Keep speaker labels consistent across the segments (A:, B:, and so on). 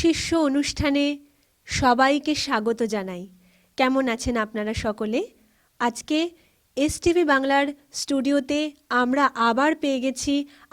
A: শিষ্য অনুষ্ঠানে সবাইকে স্বাগত জানাই। কেমন আছেন আপনারা সকলে? আজকে এসটিভি বাংলার স্টুডিওতে আমরা আবার পেয়ে গেছি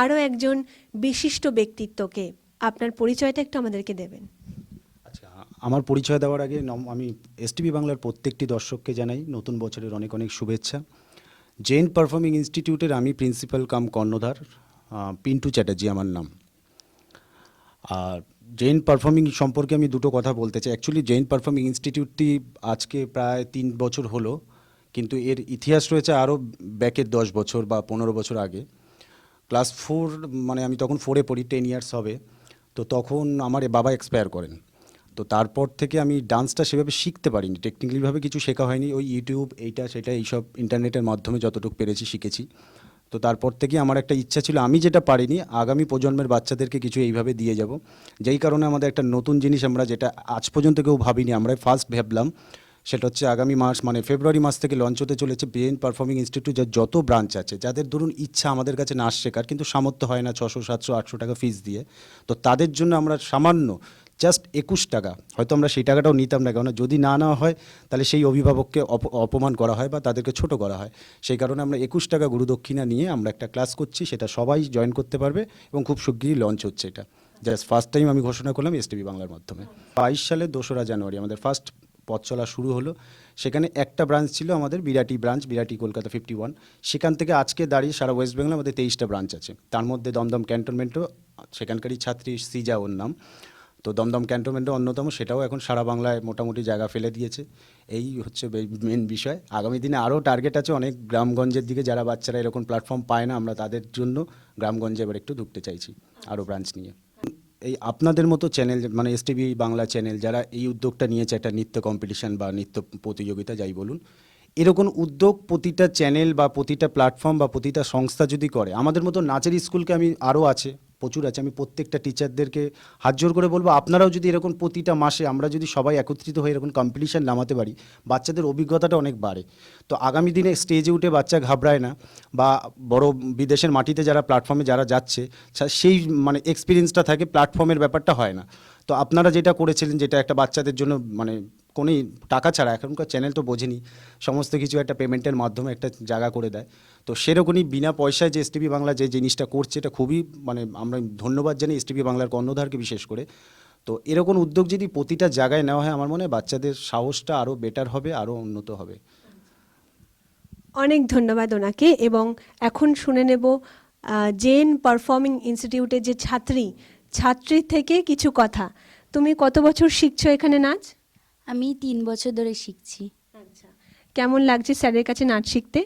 A: আরও একজন বিশিষ্ট ব্যক্তিত্বকে। আপনার পরিচয়টা একটু আমাদেরকে দেবেন।
B: আচ্ছা আমার পরিচয় দেওয়ার আগে আমি এসটিভি বাংলার প্রত্যেকটি দর্শককে জানাই নতুন বছরের অনেক অনেক শুভেচ্ছা। জেন পারফর্মিং ইনস্টিটিউটের আমি প্রিন্সিপাল কাম কর্ণধার পিন্টু চ্যাটার্জি আমার নাম। আর জেন পারফর্মিং সম্পর্কে আমি দুটো কথা বলতে চাই। অ্যাকচুয়ালি জেন পারফর্মিং ইনস্টিটিউটটি আজকে প্রায় তিন বছর হলো, কিন্তু এর ইতিহাস রয়েছে আরও ব্যাকের দশ বছর বা পনেরো বছর আগে। ক্লাস ফোর মানে আমি তখন ফোরে পড়ি টেন ইয়ার্স হবে। তো তখন আমার এ বাবা এক্সপায়ার করেন। তো তারপর থেকে আমি ডান্সটা সেভাবে শিখতে পারিনি। টেকনিক্যালিভাবে কিছু শেখা হয়নি। ওই ইউটিউব এইটা, সেটা, এইসব ইন্টারনেটের মাধ্যমে যতটুকু পেরেছি, শিখেছি। তো তারপর থেকে আমার একটা ইচ্ছা ছিল, আমি যেটা পারিনি, আগামী প্রজন্মের বাচ্চাদেরকে কিছু এইভাবে দিয়ে যাব। যেই কারণে আমাদের একটা নতুন জিনিস আমরা যেটা আজ পর্যন্ত কেউ ভাবিনি আমরা ফার্স্ট ভাবলাম, সেটা হচ্ছে আগামী মাস মানে ফেব্রুয়ারি মাস থেকে লঞ্চ হতে চলেছে বিএন পারফর্মিং ইনস্টিটিউট যার যত ব্রাঞ্চ আছে, যাদের ধরুন ইচ্ছা আমাদের কাছে নাচ শেখার, কিন্তু সামর্থ্য হয় না ছশো সাতশো, আটশো টাকা ফিস দিয়ে, তো তাদের জন্য আমরা সামান্য জাস্ট একুশ টাকা। হয়তো আমরা সেই টাকাটাও নিতাম না, কেননা যদি না নেওয়া হয়, তাহলে সেই অভিভাবককে অপ- অপমান করা হয় বা তাদেরকে ছোট করা হয়। সেই কারণে আমরা একুশ টাকা গুরুদক্ষিণা নিয়ে আমরা একটা ক্লাস করছি, সেটা সবাই জয়েন করতে পারবে এবং খুব শিগগিরই লঞ্চ হচ্ছে এটা। জাস্ট ফার্স্ট টাইম আমি ঘোষণা করলাম এসটিভি বাংলার মাধ্যমে। বাইশ সালে দোসরা জানুয়ারি আমাদের ফার্স্ট পথ চলা শুরু হলো। সেখানে একটা ব্রাঞ্চ ছিল আমাদের Birati branch Birati Kolkata fifty one সেখান থেকে আজকে দাঁড়িয়ে সারা ওয়েস্ট বেঙ্গলে আমাদের তেইশটা ব্রাঞ্চ আছে। তার মধ্যে দমদম ক্যান্টনমেন্টও সেখানকারই ছাত্রী সিজা ওর নাম। তো দমদম ক্যান্টনমেন্টও অন্যতম, সেটাও এখন সারা বাংলায় মোটামুটি জায়গা ফেলে দিয়েছে। এই হচ্ছে মেন বিষয়। আগামী দিনে আরও টার্গেট আছে অনেক গ্রামগঞ্জের দিকে, যারা বাচ্চারা এরকম প্ল্যাটফর্ম পায় না, আমরা তাদের জন্য গ্রামগঞ্জে এবার একটু ঢুকতে চাইছি, আরও ব্রাঞ্চ নিয়ে। এই আপনাদের মতো চ্যানেল মানে এস টিভি বাংলা চ্যানেল যারা এই উদ্যোগটা নিয়েছে, একটা নৃত্য কম্পিটিশন বা নৃত্য প্রতিযোগিতা, যাই বলুন, এরকম উদ্যোগ প্রতিটা চ্যানেল বা প্রতিটা প্ল্যাটফর্ম বা প্রতিটা সংস্থা যদি করে, আমাদের মতো নাচের স্কুলকে আমি আরও আছে প্রচুর আছে। আমি প্রত্যেকটা টিচারদেরকে হাত জোর করে বলব, আপনারাও যদি এরকম প্রতিটা মাসে আমরা যদি সবাই একত্রিত হয়ে এরকম কম্পিটিশান নামাতে পারি, বাচ্চাদের অভিজ্ঞতাটা অনেক বাড়ে। তো আগামী দিনে স্টেজে উঠে বাচ্চা ঘাবড়ায় না, বা বড় বিদেশের মাটিতে যারা প্ল্যাটফর্মে যারা যাচ্ছে সেই মানে এক্সপিরিয়েন্সটা থাকে প্ল্যাটফর্মের ব্যাপারটা হয় না। তো আপনারা যেটা করেছিলেন, যেটা একটা বাচ্চাদের জন্য মানে কোনো টাকা ছাড়া, এখনকার চ্যানেল তো বোঝেনি, সমস্ত কিছু একটা পেমেন্টের মাধ্যমে একটা জায়গা করে দেয়। তো সেরকমই বিনা পয়সায় যে এসটিভি বাংলা যে জিনিসটা করছে, এটা খুবই মানে আমরা ধন্যবাদ জানি এসটিভি বাংলার কর্ণধারকে বিশেষ করে। তো এরকম উদ্যোগ যদি প্রতিটা জায়গায় নেওয়া হয়, আমার মনে হয় বাচ্চাদের সাহসটা আরও বেটার হবে আরও উন্নত হবে।
A: অনেক ধন্যবাদ ওনাকে, এবং এখন শুনে নেব জেন পারফর্মিং ইনস্টিটিউটের যে ছাত্রী ছাত্রীর থেকে কিছু কথা। তুমি কত বছর শিখছো এখানে নাচ?
C: আমি তিন বছর ধরে শিখছি।
A: আচ্ছা। কেমন লাগছে স্যারের কাছে নাচ শিখতে?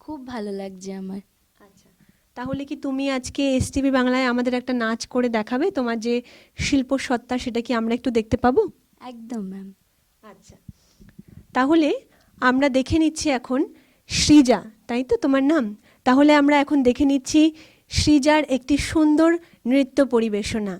C: খুব ভালো লাগছে আমার।
A: আচ্ছা। তাহলে কি তুমি আজকে এসটিভি বাংলায় আমাদের একটা নাচ করে দেখাবে? তোমার যে শিল্প সত্তা সেটা কি আমরা একটু দেখতে পাবো?
C: একদম ম্যাম।
A: আচ্ছা। তাহলে আমরা দেখে নিচ্ছি এখন সৃজা তাই তো তোমার নাম? তাহলে আমরা এখন দেখে নিচ্ছি সৃজার একটি সুন্দর নৃত্য পরিবেশনা।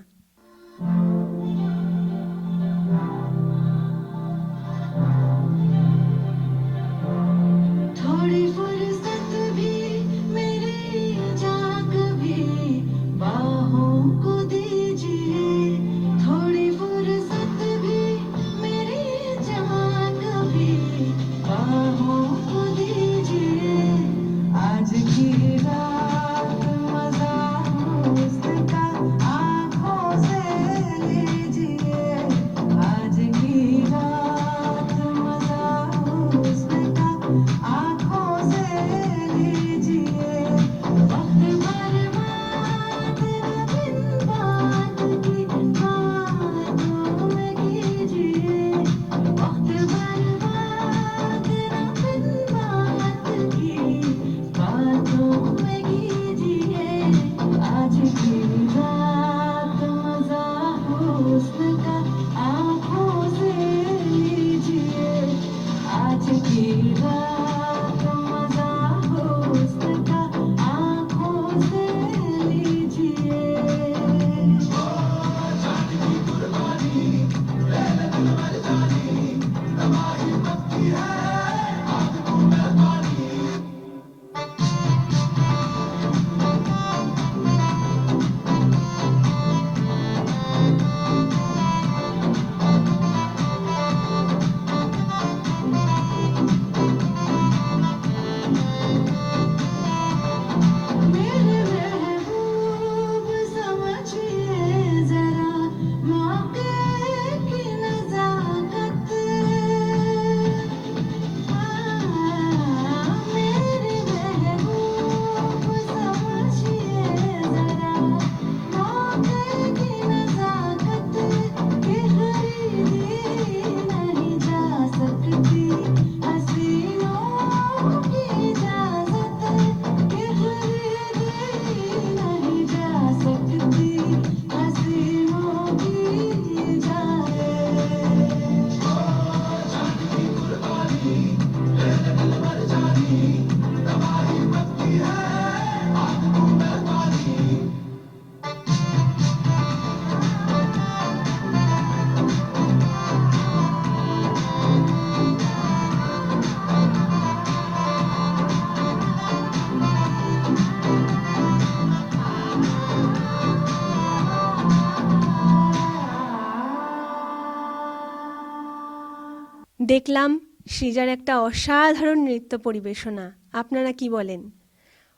A: দেখলাম সৃজার একটা অসাধারণ নৃত্য পরিবেশনা। আপনারা কি বলেন?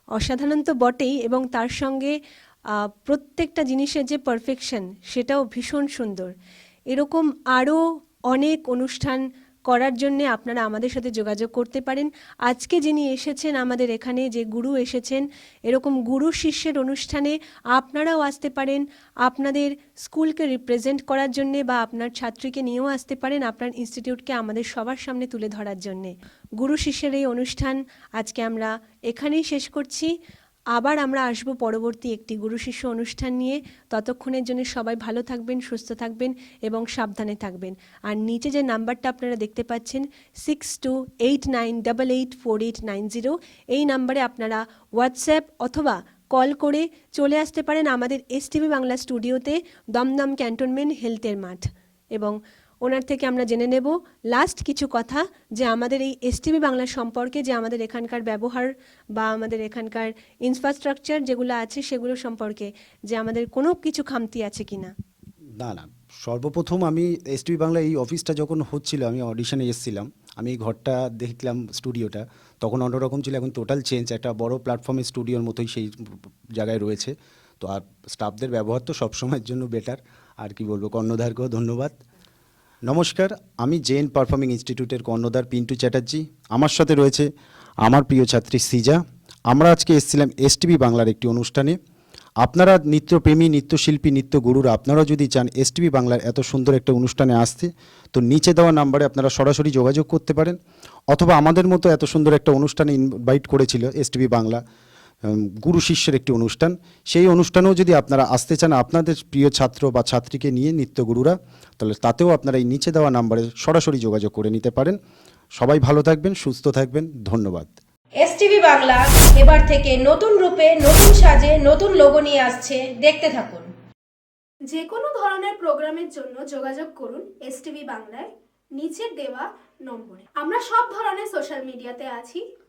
A: অসাধারণ তো বটেই এবং তার সঙ্গে প্রত্যেকটা জিনিসের যে পারফেকশন সেটাও ভীষণ সুন্দর। এরকম আরও অনেক অনুষ্ঠান করার জন্য আপনারা আমাদের সাথে যোগাযোগ করতে পারেন। আজকে যিনি এসেছেন আমাদের এখানে, যে গুরু এসেছেন, এরকম গুরু শিষ্যের অনুষ্ঠানে আপনারাও আসতে পারেন। আপনাদের স্কুলকে রিপ্রেজেন্ট করার জন্যে বা আপনার ছাত্রীকে নিয়েও আসতে পারেন আপনার ইনস্টিটিউটকে আমাদের সবার সামনে তুলে ধরার জন্যে। গুরু শিষ্যের এই অনুষ্ঠান আজকে আমরা এখানেই শেষ করছি। আবার আমরা আসব পরবর্তী একটি গুরু শিষ্য অনুষ্ঠান নিয়ে। ততক্ষণের জন্য সবাই ভালো থাকবেন, সুস্থ থাকবেন এবং সাবধানে থাকবেন। আর নিচে যে নাম্বারটা আপনারা দেখতে পাচ্ছেন six two eight nine double eight four eight nine zero এই নাম্বারে আপনারা হোয়াটসঅ্যাপ অথবা কল করে চলে আসতে পারেন আমাদের এস টিভি বাংলা স্টুডিওতে দমদম ক্যান্টনমেন্ট হেলথের মাঠ। এবং ওনার থেকে আমরা জেনে নেব। লাস্ট কিছু কথা, যে আমাদের এই এসটিভি বাংলা সম্পর্কে, যে আমাদের এখানকার ব্যবহার বা আমাদের এখানকার ইনফ্রাস্ট্রাকচার যেগুলো আছে সেগুলো সম্পর্কে, যে আমাদের কোনো কিছু খামতি আছে কি
B: না? না না। সর্বপ্রথম আমি এসটিভি বাংলা এই অফিসটা যখন হচ্ছিল, আমি অডিশনে এসেছিলাম। আমি এই ঘরটা দেখলাম স্টুডিওটা। তখন অন্যরকম ছিল এখন টোটাল চেঞ্জ একটা বড় প্ল্যাটফর্মের স্টুডিওর মতোই সেই জায়গায় রয়েছে। তো আর স্টাফদের ব্যবহার তো সবসময়ের জন্য বেটার আর কি বলব, কর্ণধারকেও ধন্যবাদ। নমস্কার, আমি জেন পারফর্মিং ইনস্টিটিউটের কর্ণধার পিন্টু চ্যাটার্জি। আমার সাথে রয়েছে আমার প্রিয় ছাত্রী সিজা। আমরা আজকে এসেছিলাম এসটিভি বাংলার একটি অনুষ্ঠানে। আপনারা নৃত্যপ্রেমী, নৃত্যশিল্পী, নৃত্যগুরুরা আপনারা যদি চান এসটিভি বাংলার এত সুন্দর একটা অনুষ্ঠানে আসতে, তো নিচে দেওয়া নাম্বারে আপনারা সরাসরি যোগাযোগ করতে পারেন। অথবা আমাদের মতো এত সুন্দর একটা অনুষ্ঠানে ইনভাইট করেছিল এসটিভি বাংলা গুরু শিষ্যের একটি অনুষ্ঠান। সেই অনুষ্ঠানেও যদি আপনারা আসতে চান আপনাদের প্রিয় ছাত্র বা ছাত্রীকে নিয়ে নৃত্যগুরুরা তাহলে তাতেও আপনারা এই নিচে দেওয়া নাম্বারে সরাসরি যোগাযোগ করে নিতে পারেন। সবাই ভালো থাকবেন সুস্থ থাকবেন ধন্যবাদ।
D: এস টিভি বাংলা এবার থেকে নতুন রূপে নতুন সাজে নতুন লোগো নিয়ে আসছে। দেখতে থাকুন।
E: যে কোনো ধরনের প্রোগ্রামের জন্য যোগাযোগ করুন এসটিভি বাংলায় নিচের দেওয়া নম্বরে। আমরা সব ধরনের সোশ্যাল মিডিয়াতে আছি।